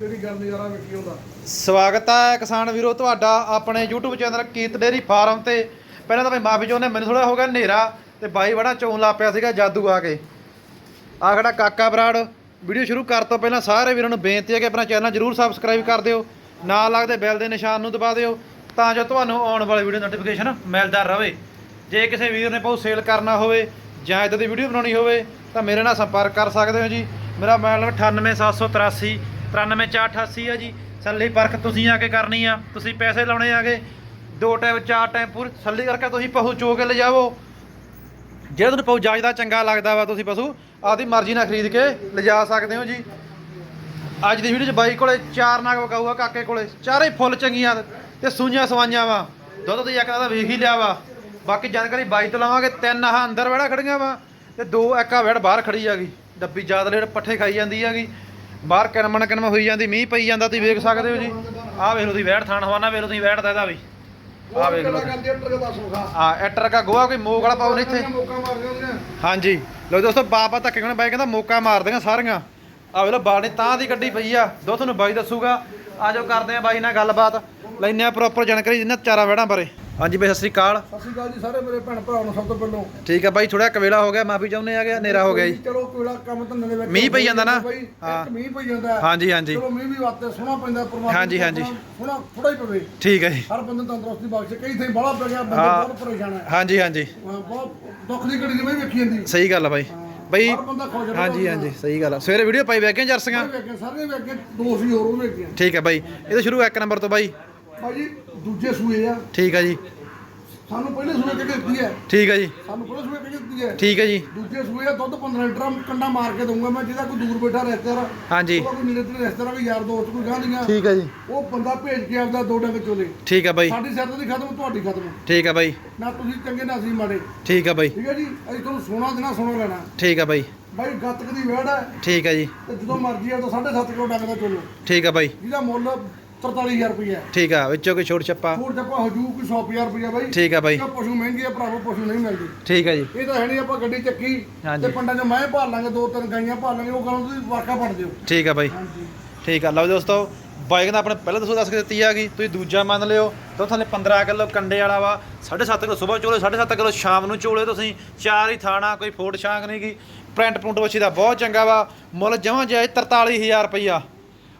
ਜਿਹੜੀ ਗੱਲ ਨਜ਼ਾਰਾ ਵੇਖੀ ਉਹਦਾ? ਸਵਾਗਤ ਹੈ ਕਿਸਾਨ ਵੀਰੋ, ਤੁਹਾਡਾ ਆਪਣੇ YouTube ਚੈਨਲ ਕੀਤ ਡੇਰੀ ਫਾਰਮ ਤੇ। ਪਹਿਲਾਂ ਤਾਂ ਭਾਈ ਮਾਫੀ ਚਾਹੁੰਦੇ ਮੈਨੂੰ ਥੋੜਾ ਹੋ ਗਿਆ ਹਨੇਰਾ ਤੇ ਬਾਈ ਬੜਾ ਚੌਂ ਲਾ ਪਿਆ ਸੀਗਾ ਜਾਦੂ ਆ ਕੇ। ਆ ਖੜਾ ਕਾਕਾ ਬਰਾੜ, ਵੀਡੀਓ ਸ਼ੁਰੂ ਕਰਨ ਤੋਂ ਪਹਿਲਾਂ ਸਾਰੇ ਵੀਰਾਂ ਨੂੰ ਬੇਨਤੀ ਹੈ ਕਿ ਆਪਣਾ ਚੈਨਲ ਜਰੂਰ ਸਬਸਕ੍ਰਾਈਬ ਕਰ ਦਿਓ, ਨਾਲ ਲੱਗਦੇ ਬੈਲ ਦੇ ਨਿਸ਼ਾਨ ਨੂੰ ਦਬਾ ਦਿਓ, ਤਾਂ ਜੋ ਤੁਹਾਨੂੰ ਆਉਣ ਵਾਲੀ ਵੀਡੀਓ ਨੋਟੀਫਿਕੇਸ਼ਨ ਮਿਲਦਾ ਰਹੇ। ਜੇ ਕਿਸੇ ਵੀਰ ਨੇ ਪਾਉ ਸੇਲ ਕਰਨਾ ਹੋਵੇ ਜਾਂ ਇਦਾਂ ਦੀ ਵੀਡੀਓ ਬਣਾਉਣੀ ਹੋਵੇ, ਤਾਂ ਮੇਰੇ ਨਾਲ ਸੰਪਰਕ ਕਰ ਸਕਦੇ ਹੋ ਜੀ। ਮੇਰਾ ਮੋਬਾਈਲ ਨੰਬਰ 98783 93488 ਆ ਜੀ। ਸੱਲੀ ਪਰਖ ਤੁਸੀਂ ਆ ਕੇ ਕਰਨੀ ਆ। ਤੁਸੀਂ ਪੈਸੇ ਲਾਉਣੇ ਆਗੇ। ਦੋ ਟਾਈਮ, ਚਾਰ ਟਾਈਮ ਪੂਰੀ ਸੱਲੀ ਕਰਕੇ ਤੁਸੀਂ ਪਸ਼ੂ ਚੋ ਕੇ ਲਿਜਾਵੋ। ਜੇ ਤੁਹਾਨੂੰ ਪਸ਼ੂ ਜਾਇਦਾ ਚੰਗਾ ਲੱਗਦਾ ਵਾ, ਤੁਸੀਂ ਪਸ਼ੂ ਆਪਦੀ ਮਰਜ਼ੀ ਨਾਲ ਖਰੀਦ ਕੇ ਲਿਜਾ ਸਕਦੇ ਹੋ ਜੀ। ਅੱਜ ਦੀ ਵੀਡੀਓ 'ਚ ਬਾਈ ਕੋਲੇ ਚਾਰ ਨਾਗ ਵਕਾਊਗਾ ਕਾਕੇ ਕੋਲੇ। ਚਾਰੇ ਫੁੱਲ ਚੰਗੀਆਂ ਤੇ ਸੂਈਆਂ ਸਵਾਈਆਂ ਵਾ। ਦੁੱਧ ਤੇ ਇੱਕ ਦਾ ਵੇਖ ਹੀ ਲਿਆ ਵਾ। ਬਾਕੀ ਜਾਣਕਾਰੀ ਬਾਈ ਤੋਂ ਲਾਵਾਂਗੇ। ਤਿੰਨ ਆਹ ਅੰਦਰ ਵੜਾ ਖੜੀਆਂ ਵਾ। ਤੇ ਦੋ ਇੱਕਾ ਵੜ ਬਾਹਰ ਖੜੀ ਗਈ। ਡੱਬੀ ਜ਼ਿਆਦਾ ਲੇੜ ਪੱਠੇ ਖਾਈ ਜਾਂਦੀ ਹੈਗੀ ਬਾਹਰ ਕਿਣਮਣ ਕਿਣਮ ਹੋਈ ਜਾਂਦੀ, ਮੀਂਹ ਪਈ ਜਾਂਦਾ ਤੁਸੀਂ ਵੇਖ ਸਕਦੇ ਹੋ ਜੀ। ਆਹ ਵੇਖ ਲਓ ਤੁਸੀਂ, ਵੈੜ ਥਾਣ ਹਵਾਨਾ, ਵੇਖ ਲਓ ਤੁਸੀਂ, ਵੈੜ ਦਾ ਇਹਦਾ ਵੀ। ਆਹ ਵੇਖ ਲਓ ਆ ਐਟਰ ਕਾ ਗੋਆ, ਕੋਈ ਮੋਕ ਵਾਲਾ ਪਾਉ ਨਹੀਂ ਇੱਥੇ। ਹਾਂਜੀ। ਲੋ ਦੋਸਤੋ, ਬਾਬਾ ਧੱਕੇ ਕੋਣ ਬਾਈ ਕਹਿੰਦਾ ਮੌਕਾ ਮਾਰ ਦੇਗਾ ਸਾਰੀਆਂ ਆ ਵੇਲੋ ਬਾਣੇ ਤਾਂ ਦੀ ਗੱਡੀ ਪਈ ਆ। ਦੋ ਤੁਹਾਨੂੰ ਬਾਈ ਦੱਸੂਗਾ। ਆਜੋ ਕਰਦੇ ਆ ਬਾਈ ਨਾਲ ਗੱਲਬਾਤ। ਲੈਨੇ ਆ ਪ੍ਰੋਪਰ ਜਾਣਕਾਰੀ ਇਹਨਾਂ ਚਾਰਾਂ ਵੈੜਾਂ ਬਾਰੇ। ਹਾਂਜੀ ਬਾਈ ਸਤਿ ਸ੍ਰੀ ਅਕਾਲ। ਸਤਿ ਸ਼੍ਰੀ ਅਕਾਲ ਜੀ ਸਾਰੇ ਮੇਰੇ ਭੈਣ ਭਰਾਵਾਂ ਨੂੰ ਸਭ ਤੋਂ ਪਹਿਲਾਂ। ਠੀਕ ਆ ਬਾਈ ਥੋੜਾ ਕਵੇਲਾ ਹੋ ਗਿਆ ਮਾਫੀ ਚਾਹੁੰਦੇ ਆ ਗਿਆ ਹਨੇਰਾ ਹੋ ਗਿਆ ਜੀ। ਚਲੋ ਕੋਲਾ ਕੰਮ ਧੰਦੇ ਦੇ ਵਿੱਚ ਮੀਂਹ ਪਈ ਜਾਂਦਾ ਨਾ? ਬਾਈ, ਹਾਂ। ਇੱਕ ਮੀਂਹ ਪਈ ਜਾਂਦਾ। ਹਾਂਜੀ ਹਾਂਜੀ। ਚਲੋ ਮੀਂਹ ਵੀ ਵਾਤੇ ਸੋਹਣਾ ਪੈਂਦਾ ਪਰਮਾਤਮਾ ਹਾਂਜੀ, ਹਾਂਜੀ। ਸੋਹਣਾ ਥੋੜਾ ਹੀ ਪਵੇ। ਠੀਕ ਹੈ ਜੀ। ਹਰ ਬੰਦੇ ਨੂੰ ਤੰਦਰੁਸਤੀ ਬਖਸ਼ੇ ਕਈ ਥਾਂ ਬੜਾ ਪੈ ਗਿਆ ਬੰਦੇ ਹਾਂ। ਬਹੁਤ ਪਰੇਸ਼ਾਨ ਹੈ ਹਾਂਜੀ ਹਾਂਜੀ। ਹਾਂ, ਬਹੁਤ ਦੁੱਖ ਦੀ ਘੜੀ ਜਿਵੇਂ ਵੇਖੀ ਜਾਂਦੀ। ਸਹੀ ਗੱਲ ਆ ਬਾਈ। ਬਾਈ ਹਰ ਬੰਦਾ ਖੁਸ਼ ਰਹੋ ਹਾਂਜੀ ਹਾਂਜੀ ਸਹੀ ਗੱਲ ਆ। ਸਵੇਰੇ ਵੀਡੀਓ ਪਾਈ ਵੇਖਿਆ ਜਰਸੀਆਂ? ਸਾਰੇ ਵੇਖੇ ਸਾਰੇ ਵੇਖੇ ਹੋਰ ਉਹ ਵੇਖੇ ਠੀਕ ਹੈ ਬਾਈ। ਇਹਦਾ ਸ਼ੁਰੂ ਇੱਕ ਨੰਬਰ ਤੋਂ ਬਾਈ। ਭਾਜੀ ਦੂਜੇ ਸੂਏ ਆ ਠੀਕ ਹੈ ਜੀ ਸਾਨੂੰ ਪਹਿਲੇ ਸੂਏ ਕਿਹੜੇ ਦਿੱਤੀ ਹੈ ਠੀਕ ਹੈ ਜੀ ਸਾਨੂੰ ਪਹਿਲੇ ਸੂਏ ਕਿਹੜੇ ਦਿੱਤੀ ਹੈ ਠੀਕ ਹੈ ਜੀ ਦੂਜੇ ਸੂਏ ਆ ਦੁੱਧ 15 ਲੀਟਰ ਕੰਡਾ ਮਾਰ ਕੇ ਦਊਂਗਾ ਮੈਂ ਜਿਹਦਾ ਕੋਈ ਦੂਰ ਬੈਠਾ ਰਿਸ਼ਤੇਦਾਰ ਹਾਂਜੀ ਕੋਈ ਨੇੜੇ ਤੇ ਰਿਸ਼ਤੇਦਾਰ ਕੋਈ ਯਾਰ ਦੋਸਤ ਕੋਈ ਗਾਂ ਦੀਆਂ ਠੀਕ ਹੈ ਜੀ ਉਹ ਬੰਦਾ ਭੇਜ ਕੇ ਆਪਦਾ ਦੋ ਡੰਗ ਚੋਲੇ ਠੀਕ ਹੈ ਬਾਈ ਸਾਡੀ ਸਿਰ ਦੀ ਖਤਮ ਤੁਹਾਡੀ ਖਤਮ ਠੀਕ ਹੈ ਬਾਈ ਨਾ ਤੁਸੀਂ ਚੰਗੇ ਨਾ ਅਸੀਂ ਮਾੜੇ ਠੀਕ ਹੈ ਬਾਈ ਠੀਕ ਹੈ ਜੀ ਅਸੀਂ ਤੁਹਾਨੂੰ ਸੋਨਾ ਦੇਣਾ ਸੋਨਾ ਲੈਣਾ ਠੀਕ ਹੈ ਬਾਈ ਬਾਈ ਗੱਤਕ ਦੀ ਵੇੜ ਹੈ ਠੀਕ ਹੈ ਜੀ ਤੇ ਜਦੋਂ ਮਰਜ਼ੀ ਆ ਤਾਂ 7.5 ਕਿਲੋ ਡੰਗ ਦਾ ਚੋਲੋ ਠੀਕ ਹੈ ਬਾਈ ਜਿਹਦਾ ਮੁੱਲ 43000 ਰੁਪਏ ਹੈ ਠੀਕ ਆ ਵਿੱਚੋਂ ਕੋਈ ਛੋਟ ਛੱਪਾ? ਛੋਟ ਚੱਪਾ ਹਜੂ ਕੋਈ 100000 ਰੁਪਏ ਬਾਈ। ਠੀਕ ਆ ਬਾਈ। ਇਹ ਪਸ਼ੂ ਮਹਿੰਗੇ ਆ ਭਰਾਵੋ ਪਸ਼ੂ ਨਹੀਂ ਮਿਲਦੇ। ਠੀਕ ਆ ਜੀ। ਇਹ ਤਾਂ ਹੈ ਨਹੀਂ ਆਪਾਂ ਗੱਡੀ ਚੱਕੀ ਹਾਂਜੀ। ਤੇ ਪਿੰਡਾਂ 'ਚ ਮੈਂ ਭਾਲ ਲਾਂਗੇ ਦੋ ਤਿੰਨ ਗਾਈਆਂ ਭਾਲ ਲਾਂਗੇ ਉਹ ਗੱਲ ਤੁਸੀਂ ਵਰਕਾ ਪੜ ਦਿਓ। ਠੀਕ ਆ ਬਾਈ। ਹਾਂਜੀ। ਠੀਕ ਆ ਲਓ ਦੋਸਤੋ ਬਾਈਕ ਦਾ ਆਪਣੇ ਪਹਿਲਾਂ ਦੱਸੋ ਦੱਸ ਕੇ ਦਿੱਤੀ ਆ ਗਈ ਤੁਸੀਂ ਦੂਜਾ ਮੰਨ ਲਿਓ। ਤਾਂ ਥੱਲੇ 15 ਕਿਲੋ ਕੰਡੇ ਵਾਲਾ ਵਾ 7.5 ਕਿਲੋ ਸਵੇਰ ਚੋਲੇ 7.5 ਕਿਲੋ ਸ਼ਾਮ ਨੂੰ ਚੋਲੇ ਤੁਸੀਂ ਚਾਰ ਹੀ ਥਾਣਾ ਕੋਈ ਫੋੜ ਛਾਂਗ ਨਹੀਂ ਗਈ ਪ੍ਰਿੰਟ ਪੁੰਟ ਵੱਛੀ ਦਾ ਬਹੁਤ ਚੰਗਾ ਵਾ ਮੁੱਲ ਜਮਾਂ ਜਾਇਜ਼ 43000 ਰੁਪਈਆ।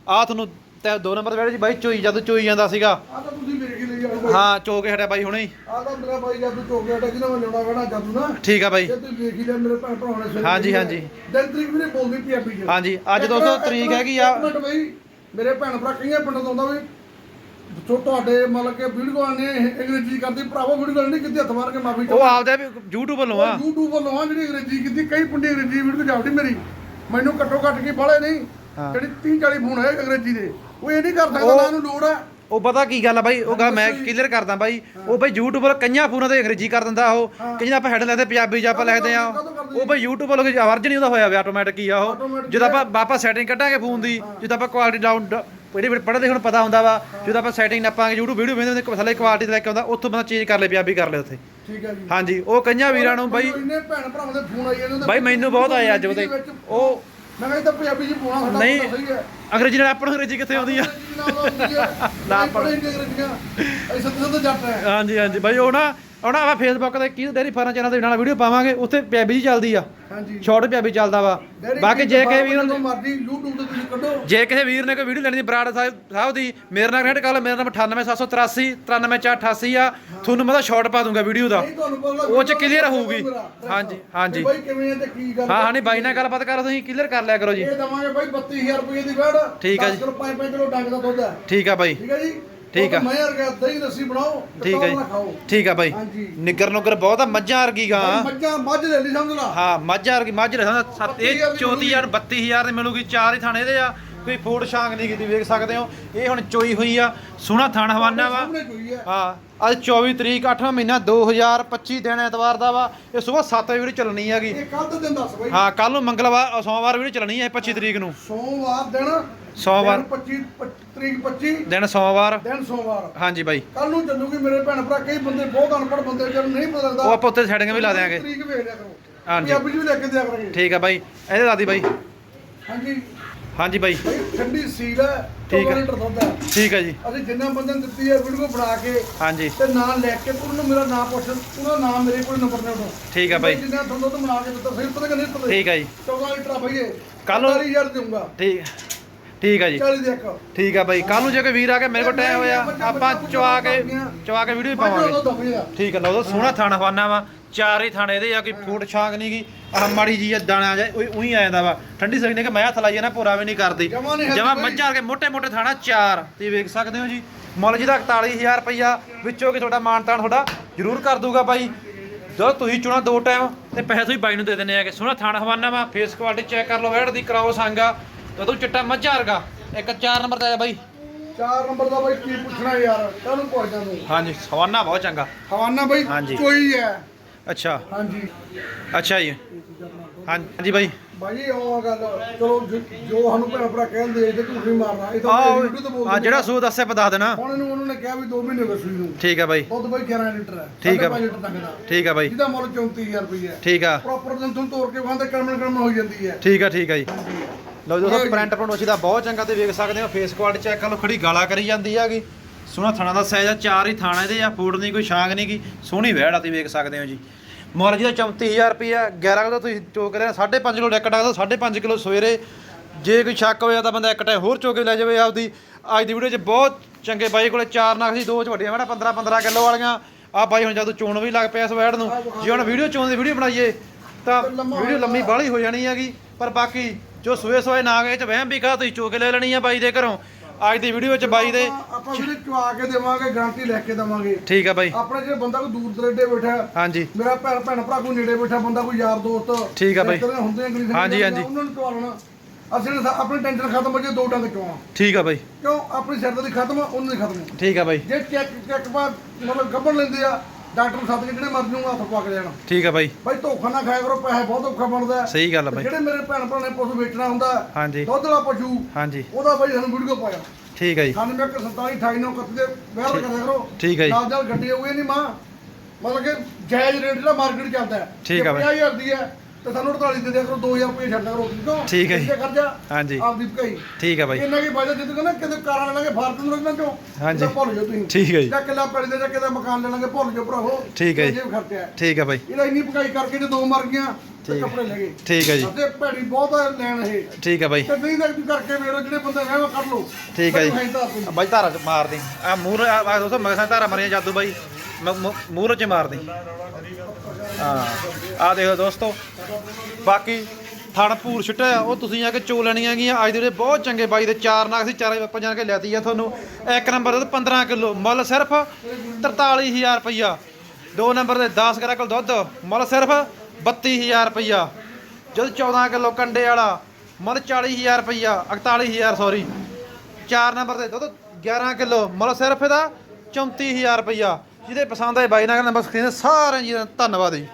ਆ ਤੁਹਾਨੂੰ ਤੇ ਦੋ ਨੰਬਰ ਵੇੜੇ ਜੀ ਬਾਈ ਚੋਈ ਜਦ ਚੋਈ ਜਾਂਦਾ ਸੀਗਾ। ਆ ਤਾਂ ਤੁਸੀਂ ਮੇਰੇ ਕੀ ਲਈ ਜਾਓ ਹਾਂ ਚੋ ਕੇ ਹਟਿਆ ਬਾਈ ਹੁਣੇ ਹੀ। ਆ ਤਾਂ ਮੇਰਾ ਬਾਈ ਜਾਦੂ ਚੋਕ ਗਿਆ ਜਿਹਨਾਂ ਮੈਂ ਲਿਆਉਣਾ ਜਾਦੂ ਨਾ ਠੀਕ ਆ ਬਾਈ। ਜੇ ਤੁਸੀਂ ਵੇਖ ਹੀ ਲਿਆ ਮੇਰੇ ਭੈਣ ਭਰਾਵਾਂ ਨੇ ਸਵੇਰੇ ਹਾਂਜੀ। ਹਾਂਜੀ। ਦਿਨ ਤਰੀਕ ਵੀ ਬੋਲਦੀ ਪੰਜਾਬੀ ਚ ਹਾਂਜੀ, ਅੱਜ ਇੱਕ- ਦੋਸਤੋ ਇੱਕ ਤਰੀਕ ਮਿੰਟ- ਹੈਗੀ ਆ- ਇੱਕ ਮਿੰਟ ਬਈ ਮੇਰੇ ਭੈਣ ਭਰਾ ਕਈਆਂ ਪਿੰਡਾਂ ਤੋਂ ਆਉਂਦਾ ਵੀ ਜੋ ਤੁਹਾਡੇ ਮਤਲਬ ਕਿ ਵੀਡੀਓ ਨੇ ਅੰਗਰੇਜ਼ੀ ਕਰਦੀ ਭਰਾਵੋ ਵੀਡੀਓ ਨਹੀਂ ਕਿਤੇ ਹੱਥ ਮਾਰ ਕੇ ਮਾਫੀ ਉਹ ਆਪਦਾ ਵੀ YouTube ਵੱਲੋਂ ਆ। YouTube ਵੱਲੋਂ ਆ ਜਿਹੜੀ ਅੰਗਰੇਜ਼ੀ ਕੀਤੀ ਕਈ ਪਿੰਡੀ ਅੰਗਰੇਜ਼ੀ ਵੀਡੀਓ ਜਾਵੜੀ ਮੇਰੀ। ਮੈਨੂੰ ਘੱਟੋ ਘੱਟ ਕੀ ਬਾਲੇ ਨਹੀਂ। ਜਿਹੜੀ 30 40 ਫੋਨ ਹੈ ਅੰਗਰੇਜ਼ੀ ਦੇ। ਉਹ ਇਹ ਨਹੀਂ ਕਰ ਸਕਦਾ ਨਾ ਇਹਨੂੰ ਲੋੜ ਹੈ। ਉਹ ਪਤਾ ਕੀ ਗੱਲ ਆ ਬਾਈ ਉਹ ਗੱਲ ਮੈਂ ਕਲੀਅਰ ਕਰਦਾ ਬਾਈ। ਉਹ ਬਾਈ YouTube ਵੱਲ ਕਈਆਂ ਫੋਨਾਂ ਤੇ ਅੰਗਰੇਜ਼ੀ ਕਰ ਦਿੰਦਾ ਉਹ। ਕਈਆਂ ਆਪਾਂ ਹੈਡ ਲੈਂਦੇ ਪੰਜਾਬੀ ਚ ਆਪਾਂ ਲਿਖਦੇ ਆ ਉਹ ਬਾਈ YouTube ਵੱਲੋਂ ਵਰਜ ਨਹੀਂ ਉਹਦਾ ਹੋਇਆ ਵੇ ਆਟੋਮੈਟਿਕ ਹੀ ਆ ਉਹ। ਜਦੋਂ ਆਪਾਂ ਆਪਾਂ ਸੈਟਿੰਗ ਕੱਢਾਂਗੇ ਫੋਨ ਦੀ ਜਦੋਂ ਆਪਾਂ ਕੁਆਲਿਟੀ ਡਾਊਨ ਜਿਹੜੇ ਪੜ੍ਹਦੇ ਹੁਣ ਪਤਾ ਹੁੰਦਾ ਵਾ ਜਦੋਂ ਆਪਾਂ ਸੈਟਿੰਗ ਨੱਪਾਂਗੇ YouTube ਵੀਡੀਓ ਵੇਖਦੇ ਹੁੰਦੇ ਥੱਲੇ ਕੁਆਲਿਟੀ ਤੇ ਲੈ ਕੇ ਆਉਂਦਾ ਉੱਥੋਂ ਬੰਦਾ ਚੇਂਜ ਕਰ ਲੈ ਪੰਜਾਬੀ ਕਰ ਲੈ ਉੱਥੇ। ਠੀਕ ਹੈ ਜੀ। ਹਾਂਜੀ ਉਹ ਕਈਆਂ ਵੀਰਾਂ ਨੂੰ ਬਾਈ ਇੰਨੇ ਭੈਣ ਭਰਾਵਾਂ ਦੇ ਫੋਨ ਆਈ ਜਾਂਦੇ ਬਾਈ ਮੈਨੂੰ ਬਹੁਤ ਆਏ ਅੱਜ ਉਹਦੇ। ਉਹ ਮੈਂ ਕਹਿੰਦਾ ਤਾਂ ਪੰਜਾਬੀ ਚ ਪਾਉਣਾ ਸਾਡਾ ਨਹੀਂ। ਸਹੀ ਹੈ। ਅੰਗਰੇਜ਼ੀ ਨਾਲ ਆਪਾਂ ਨੂੰ ਅੰਗਰੇਜ਼ੀ ਕਿੱਥੇ ਆਉਂਦੀ ਆ? ਨਾ ਨਾ ਪੜੇ ਅੰਗਰੇਜ਼ੀਆਂ। ਅਸੀਂ ਸੱਤ ਸੱਤ ਜੱਟ ਹੈ। ਹਾਂਜੀ ਹਾਂਜੀ। ਬਾਈ ਉਹ ਨਾ ਉਹ ਨਾ ਆਪਾਂ ਫੇਸਬੁੱਕ ਤੇ ਕੀ ਡੇਰੀ ਫਾਰਮ ਚੈਨਲ ਦੇ ਨਾਲ ਵੀਡੀਓ ਪਾਵਾਂਗੇ ਉੱਥੇ ਪੰਜਾਬੀ ਜੀ ਚੱਲਦੀ ਆ। ਹਾਂਜੀ। ਸ਼ਾਰਟ ਪੰਜਾਬੀ ਚੱਲਦਾ ਵਾ। ਬਾਕੀ ਜੇ ਕਿਸੇ ਵੀਰ ਨੂੰ ਮਰਜ਼ੀ YouTube ਤੇ ਤੁਸੀਂ ਕੱਢੋ। ਜੇ ਕਿਸੇ ਵੀਰ ਨੇ ਕੋਈ ਵੀਡੀਓ ਲੈਣੀ ਦੀ ਬਰਾੜ ਸਾਹਿਬ ਸਾਹਿਬ ਦੀ ਮੇਰੇ ਨਾਲ ਕਨੈਕਟ ਕਰ ਲਓ ਮੇਰਾ ਨੰਬਰ 98783 93488 ਆ। ਤੁਹਾਨੂੰ ਮੈਂ ਤਾਂ ਸ਼ਾਰਟ ਪਾ ਦੂੰਗਾ ਵੀਡੀਓ ਦਾ। ਉਹ ਚ clear ਹੋਊਗੀ। ਹਾਂਜੀ, ਹਾਂਜੀ। ਬਾਈ ਕਿਵੇਂ ਤੇ ਕੀ ਗੱਲ ਹਾਂ ਹਾਂ ਨਹੀਂ ਬਾਈ ਨਾਲ ਗੱਲਬਾਤ ਕਰੋ ਤੁਸੀਂ ਕਲੀਅਰ ਕਰ ਲਿਆ ਕਰੋ ਜੀ। ਇਹ ਦਵਾਂਗੇ ਬਾਈ 32000 ਰੁਪਏ ਦੀ ਵੈੜ ਠੀਕ ਹੈ ਜੀ। 5 5 ਕਿਲੋ ਡੰਗ ਦਾ ਦੁੱਧ ਠੀਕ ਆ ਬਾਈ। ਠੀਕ ਹੈ ਜੀ। ਠੀਕ ਆ। ਮੈਂ ਯਾਰ ਗਿਆ ਦਹੀਂ ਲੱਸੀ ਬਣਾਓ ਠੀਕ ਆ ਜੀ। ਠੀਕ ਆ ਬਾਈ। ਨਿੱਗਰ ਨੁੱਗਰ ਬਹੁਤ ਆ ਮੱਝਾਂ ਵਰਗੀ ਗਾਂ। ਮੱਝਾਂ ਮੱਝ ਲੈ ਲਈ ਸਮਝ ਲਾ। ਹਾਂ ਮੱਝਾਂ ਵਰਗੀ ਮੱਝ ਰਸਾਂ ਸੱਤ ਇਹ 34000 32000 ਦੀ ਮਿਲੂਗੀ ਚਾਰ ਹੀ ਥਾਣੇ ਦੇ ਆ। ਕੋਈ ਫੂਡ ਸ਼ਾਂਗ ਨਹੀਂ ਕੀਤੀ ਵੇਖ ਸਕਦੇ ਹੋ। ਇਹ ਹੁਣ ਚੋਈ ਹੋਈ ਆ ਸੋਹਣਾ ਥਣ ਹਵਾਨਾ ਵਾ। ਸਾਹਮਣੇ ਕੋਈ ਹੈ ਹਾਂ ਅੱਜ 24 ਤਰੀਕ 8ਵਾਂ ਮਹੀਨਾ 2025 ਦਿਨ ਐਤਵਾਰ ਦਾ ਵਾ। ਇਹ ਸਵੇਰ 7 ਵਜੇ ਚੱਲਣੀ ਹੈਗੀ। ਇਹ ਕੱਲ ਦਾ ਦਿਨ ਦੱਸ ਬਾਈ। ਹਾਂ ਕੱਲ ਨੂੰ ਮੰਗਲਵਾਰ ਸੋਮਵਾਰ ਵੀਡੀਓ ਚੱਲਣੀ ਹੈ 25 ਤਰੀਕ ਨੂੰ। ਸੋਮਵਾਰ ਦਿਨ ਸੋਮਵਾਰ। ਦਿਨ 25 ਪ- ਤਰੀਕ 25 ਦਿਨ ਸੋਮਵਾਰ। ਦਿਨ ਸੋਮਵਾਰ। ਹਾਂਜੀ ਬਾਈ। ਕੱਲ ਨੂੰ ਚੱਲੂਗੀ ਮੇਰੇ ਭੈਣ ਭਰਾ ਕਈ ਬੰਦੇ ਬਹੁਤ ਅਨਪੜ੍ਹ ਬੰਦੇ ਜਿਹਨੂੰ ਨਹੀਂ ਪਤਾ ਲੱਗਦਾ। ਉਹ ਆਪਾਂ ਉੱਤੇ ਸੈਟਿੰਗ ਵੀ ਲਾ ਦਿਆਂਗੇ। ਤਰੀਕ ਵੇਖ ਲਿਆ ਕਰੋ। ਹਾਂਜੀ। ਪੰਜਾਬੀ ਵੀ ਲੈ ਕੇ ਦਿਆ ਕਰਾਂਗੇ। ਠੀਕ ਆ ਬਾਈ। ਇਹਦੇ ਦਾਦੀ ਬਾਈ। ਹਾਂਜੀ। ਹਾਂਜੀ ਬਾਈ। ਬਈ ਠੰਡੀ ਸੀਲ ਹੈ ਠੀਕ ਹੈ। 14 ਲੀਟਰ ਦੁੱਧ ਹੈ। ਠੀਕ ਹੈ ਜੀ। ਅਸੀਂ ਜਿੰਨਾ ਬੰਦੇ ਨੂੰ ਦਿੱਤੀ ਹੈ ਵੀਡੀਓ ਬਣਾ ਕੇ ਹਾਂਜੀ। ਤੇ ਨਾਂ ਲੈ ਕੇ ਤੂੰ ਉਹਨੂੰ ਮੇਰਾ ਨਾਮ ਪੁੱਛ ਉਹਦਾ ਨਾਮ ਮੇਰੇ ਕੋਲ ਨੰਬਰ ਨੇ ਉਹਦਾ ਠੀਕ ਹੈ ਬਾਈ। ਜਿੰਨਾ ਤੁਹਾਨੂੰ ਦੁੱਧ ਬਣਾ ਕੇ ਦਿੱਤਾ ਫਿਰ ਪਤਾ ਕਿ ਨਹੀਂ ਪਤਾ ਠੀਕ ਹੈ ਜੀ। 14 ਲੀਟਰ ਆ ਬਈ ਇਹ। ਕੱਲ੍ਹ ਨੂੰ- 40000 ਦੇਊਂਗਾ। ਠੀਕ। ਠੀਕ ਹੈ ਜੀ। 40 ਦੇ ਇੱਕ ਠੀਕ ਹੈ ਬਾਈ। ਕੱਲ ਨੂੰ ਜੇ ਕੋਈ ਵੀਰ ਆ ਕੇ ਮੇਰੇ ਕੋਲ ਟਾਈਮ ਹੋਇਆ ਆਪਾਂ ਚਵਾ ਕੇ ਚਵਾ ਕੇ ਵੀਡੀਓ ਪਾਵਾਂਗੇ। ਉਹ ਆ ਠੀਕ ਹੈ ਲਓ ਸੋਹਣਾ ਥਾਣਾ ਹਵਾਨਾ ਵਾ। ਚਾਰ ਹੀ ਥਾਣੇ ਇਹਦੇ ਆ ਕੋਈ ਫੂਟ ਛਾਂਗ ਨਹੀਂ ਗੀ। ਆਹ ਮਾੜੀ ਜੀ ਆ ਦਾਣਾ ਜਾ ਉਹੀ ਆ ਜਾਂਦਾ ਵਾ। ਠੰਡੀ ਨੇ ਕਿ ਮੈਂ ਹੱਥ ਲਾਈਏ ਨਾ ਪੂਰਾ ਵੀ ਨਹੀਂ ਕਰਦੀ। ਜਮਾਂ। ਮੱਝਾਂ ਕੇ ਮੋਟੇ ਮੋਟੇ ਥਾਣਾ ਚਾਰ। ਤੇ ਵੇਖ ਸਕਦੇ ਹੋ ਜੀ। ਮੁੱਲ ਜੀ ਦਾ 41000 ਰੁਪਈਆ ਵਿੱਚੋਂ ਕਿ ਤੁਹਾਡਾ ਮਾਨਤਾਨ ਤੁਹਾਡਾ ਜ਼ਰੂਰ ਕਰ ਦੂਗਾ ਬਾਈ। ਜਦੋਂ ਤੁਸੀਂ ਚੁਣਾ ਦੋ ਟਾਈਮ ਤੇ ਪੈਸੇ ਤੁਸੀਂ ਬਾਈ ਨੂੰ ਦੇ ਦਿੰਦੇ ਆਗੇ ਸੋਹਣਾ ਥਾਣਾ ਹਵਾਨਾ ਵਾ। ਫੇਸ ਕੁਆਲਿਟੀ ਚੈੱਕ ਕਰ ਲਓ ਵੈੜ ਦੀ ਕਰਾਓ ਸੰਗਾ ਤਦੋਂ ਚਿੱਟਾ ਮੱਝਾਂ ਵਰਗਾ। ਇੱਕ 4 ਨੰਬਰ ਦਾ ਆ ਬਾਈ। 4 ਨੰਬਰ ਦਾ ਬਈ ਕੀ ਪੁੱਛਣਾ ਯਾਰ? ਕਾਹਨੂੰ ਪੁੱਛ ਜਾਂਦੇ ਹਾਂਜੀ ਹਵਾਨਾ ਬਹੁਤ ਚੰਗਾ। ਹਵਾਨਾ ਬਈ ਹਾਂਜੀ। ਕੋਈ ਹੈ। ਅੱਛਾ। ਹਾਂਜੀ। ਅੱਛਾ ਜੀ। ਹਾਂਜੀ ਬਾਈ। ਬਾਈ ਉਹ ਗੱਲ ਚਲੋ ਜੋ- ਜੋ ਸਾਨੂੰ ਭੈਣ ਭਰਾ ਕਹਿੰਦੇ ਇਹ ਤੇ ਝੂਠ ਨਹੀਂ ਮਾਰਨਾ ਇਹ ਤਾਂ YouTube ਤੇ ਬੋਲਦੇ ਆ ਜਿਹੜਾ ਸੂਦ ਦੱਸਿਆ ਪਤਾ ਦੇਣਾ। ਹੁਣ ਇਹਨੂੰ ਉਹਨਾਂ ਨੇ ਕਿਹਾ ਵੀ 2 ਮਹੀਨੇ ਹੋ ਗਏ ਸੂਈ ਨੂੰ। ਠੀਕ ਆ ਬਾਈ। ਦੁੱਧ ਬਈ 11 ਲੀਟਰ ਹੈ ਠੀਕ ਹੈ 5 ਲੀਟਰ ਤੱਕ ਦਾ। ਠੀਕ ਆ ਬਾਈ। ਜਿਹਦਾ ਮੁੱਲ 34000 ਰੁਪਏ ਹੈ ਠੀਕ ਆ। ਪ੍ਰੋਪਰ ਦਿਨ ਤੁਹਾਨੂੰ ਤੋੜ ਕੇ ਵਾਂਦੇ ਕਰਮਣ ਕਰਮਣ ਹੋ ਜਾਂਦੀ ਹੈ। ਠੀਕ ਆ ਠੀਕ ਆ ਜੀ। ਹਾਂਜੀ। ਲਓ ਜੀ। ਪ੍ਰਿੰਟ ਪ੍ਰੋਨੋਚੀ ਦਾ ਬਹੁਤ ਚੰਗਾ ਤੇ ਵੇਖ ਸਕਦੇ ਹੋ ਫੇਸ ਕੁਆਲਿਟੀ ਚੈੱਕ ਕਰ ਲਓ ਖੜੀ ਗਾਲਾ ਕਰੀ ਜਾਂਦੀ ਹੈਗੀ। ਸੋਹਣਾ ਥਣਾ ਦਾ ਸਾਈਜ਼ ਆ ਚਾਰ ਹੀ ਥਾਣਾ ਇਹਦੇ ਆ ਫੂਡ ਨਹੀਂ ਕੋਈ ਛਾਂਗ ਨਹੀਂ ਗੀ ਸੋਹਣੀ ਵਹਿੜ ਆ ਤੁਸੀਂ ਵੇਖ ਸਕਦੇ ਹੋ ਜੀ। ਮੁੱਲ ਜੀ ਦਾ 34000 ਰੁਪਇਆ 11 ਕਿਲੋ ਤੁਸੀਂ ਚੋਕ ਰਿਹਾ 5.5 ਕਿਲੋ ਇੱਕ ਟਾਕ ਦਾ 5.5 ਕਿਲੋ ਸਵੇਰੇ। ਜੇ ਕੋਈ ਸ਼ੱਕ ਹੋਇਆ ਤਾਂ ਬੰਦਾ ਇੱਕ ਟਾਈਮ ਹੋਰ ਚੋਕੇ ਲੈ ਜਾਵੇ ਆਪਦੀ। ਅੱਜ ਦੀ ਵੀਡੀਓ 'ਚ ਬਹੁਤ ਚੰਗੇ ਬਾਈ ਕੋਲੇ ਚਾਰ ਨਾਗ ਸੀ ਦੋ ਚ ਵੱਡੀਆਂ ਵੜਾ 15 15 ਕਿਲੋ ਵਾਲੀਆਂ। ਆ ਬਾਈ ਹੁਣ ਜਦੋਂ ਚੋਣ ਵੀ ਲੱਗ ਪਿਆ ਇਸ ਵੈੜ ਨੂੰ ਜੇ ਹੁਣ ਵੀਡੀਓ ਚੋਣ ਦੀ ਵੀਡੀਓ ਬਣਾਈਏ ਤਾਂ ਵੀਡੀਓ ਲੰਮੀ ਬਾਹਲੀ ਹੋ ਜਾਣੀ ਹੈਗੀ ਪਰ ਬਾਕੀ ਜੋ ਸੂਏ ਸੋਏ ਨਾਗ ਇਹ ਚ ਵਹਿਮ ਵੀ ਕਾ ਤੁਸੀਂ ਚੋਕੇ ਲੈ ਲੈਣੀ ਆ ਬਾਈ ਦੇ ਘਰੋਂ। ਅੱਜ ਦੀ ਵੀਡੀਓ 'ਚ ਬਾਈ ਦੇ ਆਪਾਂ- ਵੀਰੇ ਚਵਾ ਕੇ ਦੇਵਾਂਗੇ ਗਾਰੰਟੀ ਲੈ ਕੇ ਦੇਵਾਂਗੇ। ਠੀਕ ਆ ਬਾਈ। ਆਪਣੇ ਜਿਹੜੇ ਬੰਦਾ ਕੋਈ ਦੂਰ ਦਰੇਡੇ ਬੈਠਾ ਹੈ, ਹਾਂਜੀ। ਮੇਰਾ ਭੈਣ ਭੈਣ ਭਰਾ ਕੋਈ ਨੇੜੇ ਬੈਠਾ ਬੰਦਾ ਕੋਈ ਯਾਰ ਦੋਸਤ ਠੀਕ ਆ ਬਾਈ। ਇਸ ਤਰ੍ਹਾਂ ਹੁੰਦੇ ਆ ਗਲੀ ਸੰਗਲੀ ਹਾਂਜੀ, ਹਾਂਜੀ। ਉਹਨਾਂ ਨੂੰ ਚਵਾ ਲੈਣਾ। ਅਸੀਂ ਤਾਂ ਆਪਣੀ ਟੈਨਸ਼ਨ ਖਤਮ ਹੋ ਜੇ ਦੋ ਡੰਗ ਚਵਾ ਠੀਕ ਆ ਬਾਈ। ਕਿਉਂ? ਆਪਣੀ ਸਿਰ ਦੀ ਖਤਮ ਆ ਉਹਨਾਂ ਦੀ ਖਤਮ ਆ। ਠੀਕ ਆ ਬਾਈ। ਜੇ ਚੈੱਕ ਚੈੱਕ ਬਾਅਦ ਮਤਲਬ ਗੱਬਣ ਲੈਂਦੇ ਆ ਡਾਕਟਰ ਸੱਦ ਕੇ ਜਿਹੜੇ ਮਰ ਜੂਗਾ ਹੱਥ ਪਾ ਕੇ ਜਾਣਾ ਠੀਕ ਆ ਬਾਈ। ਬਾਈ ਧੋਖਾ ਨਾ ਖਾਇਆ ਕਰੋ ਪੈਸੇ ਬਹੁਤ ਔਖਾ ਬਣਦਾ ਹੈ। ਸਹੀ ਗੱਲ ਆ ਬਾਈ। ਜਿਹੜੇ ਮੇਰੇ ਭੈਣ ਭਰਾ ਨੇ ਪਸ਼ੂ ਵੇਚਣਾ ਹੁੰਦਾ ਹੈ, ਹਾਂਜੀ। ਦੁੱਧ ਵਾਲਾ ਪਸ਼ੂ ਹਾਂਜੀ। ਉਹਦਾ ਬਾਈ ਸਾਨੂੰ ਵੀਡੀਓ ਪਾਇਆ। ਠੀਕ ਆ ਜੀ। ਸਾਨੂੰ ਮੈਂ 47 28 ਨੂੰ ਕੱਤ ਦੇ ਵਿਆਹ ਕਰਿਆ ਕਰੋ। ਠੀਕ ਹੈ ਜੀ। ਨਾਲ ਨਾਲ ਗੱਡੀ ਹੋਊਗੀ ਨਹੀਂ ਮਾਂ। ਮਤਲਬ ਕਿ ਜਾਇਜ਼ ਰੇਟ ਜਿਹੜਾ ਮਾਰਕੀਟ ਚੱਲਦਾ ਹੈ। ਠੀਕ ਆ ਬਾਈ। 50000 ਦੀ ਹੈ ਤੇ ਸਾਨੂੰ 48 ਦੇ ਦਿਆ ਕਰੋ 2000 ਰੁਪਏ ਛੱਡ ਦਿਆ ਕਰੋ ਠੀਕ ਹੋ ਠੀਕ ਹੈ ਜੀ। ਖਰਚਾ ਹਾਂਜੀ। ਆਪਦੀ ਭਕਾਈ ਠੀਕ ਆ ਬਾਈ। ਇੰਨਾ ਕੀ ਬਾਜਾ ਜਿੱਦ ਕਹਿੰਦਾ ਕਿਤੇ ਕਾਰਾਂ ਲੈ ਲਾਂਗੇ ਫਾਰਚੂਨਰ ਇਹਨਾਂ ਚੋਂ ਹਾਂਜੀ। ਤਾਂ ਭੁੱਲ ਜਾਓ ਤੁਸੀਂ। ਠੀਕ ਹੈ ਜੀ। ਜਾਂ ਕਿੱਲਾ ਪੈਲੀ ਦਾ ਜਾਂ ਕਿਤੇ ਮਕਾਨ ਲੈ ਲਾਂਗੇ ਭੁੱਲ ਜਾਓ ਭਰਾਵੋ। ਠੀਕ ਹੈ ਜੀ। ਇਹ ਖਰਚਾ ਹੈ। ਠੀਕ ਆ ਬਾਈ। ਇਹਦਾ ਇੰਨੀ ਭਕਾਈ ਕਰਕੇ ਜੇ ਦੋ ਮਰ ਗਈਆਂ ਤੇ ਠੀਕ ਹੈ। ਕੱਪੜੇ ਲੈ ਗਏ। ਠੀਕ ਆ ਜੀ। ਅਤੇ ਭੈੜੀ ਬਹੁਤ ਆ ਲੈਣ ਇਹ। ਠੀਕ ਆ ਬਾਈ। ਤੇ ਨਹੀਂ ਤਾਂ ਕਰਕੇ ਵੇਰੋ ਜਿਹੜੇ ਬੰਦੇ ਰਹਿ ਕੱਢ ਲਓ। ਠੀਕ ਹੈ ਜੀ। ਮੈਨੂੰ। ਬਾਈ ਧਾਰਾ ਚ ਮਾਰ ਦੇ। ਆ ਮੂਰ ਆ ਦੋਸਤੋ ਮਗਸਾਂ ਧਾਰਾ ਮਾਰੀਆਂ ਜਾਦੂ ਬਾਈ। ਮੂਰ ਚ ਮਾਰ ਦੇ ਹਾਂ। ਆ ਦੇਖੋ ਦੋਸਤੋ, ਬਾਕੀ ਥਣ ਭੂਰ ਛਿੱਟਿਆ ਉਹ ਤੁਸੀਂ ਆ ਕੇ ਚੋ ਲੈਣੀਆਂ ਹੈਗੀਆਂ ਅੱਜ ਦੇ ਬਹੁਤ ਚੰਗੇ ਬਾਈ ਦੇ ਚਾਰ ਨਾਗ ਸੀ, ਚਾਰੇ ਆਪਾਂ ਜਾਣ ਕੇ ਲੈਤੀ ਆ ਤੁਹਾਨੂੰ। ਇੱਕ ਨੰਬਰ ਤੇ 15 ਕਿਲੋ ਮੁੱਲ ਸਿਰਫ 43000 ਰੁਪਈਆ। ਦੋ ਨੰਬਰ ਦੇ 10 ਗਰਾ ਕੋਲ ਦੁੱਧ, ਮੁੱਲ ਸਿਰਫ 32000 ਰੁਪਈਆ। ਜਦ 14 ਕਿਲੋ ਕੰਡੇ ਵਾਲਾ, ਮੁੱਲ 40000 ਰੁਪਈਆ 41000 ਸੌਰੀ ਚਾਰ ਨੰਬਰ ਤੇ ਦੁੱਧ 11 ਕਿਲੋ, ਮੁੱਲ ਸਿਰਫ ਇਹਦਾ 34000 ਰੁਪਈਆ। ਜਿਹਦੇ ਪਸੰਦ ਆਏ ਬਾਈ ਨਾਲ ਨੰਬਰ ਸਕਰੀਨ ਤੇ ਸਾਰਿਆਂ ਜੀ ਦਾ ਧੰਨਵਾਦ ਜੀ।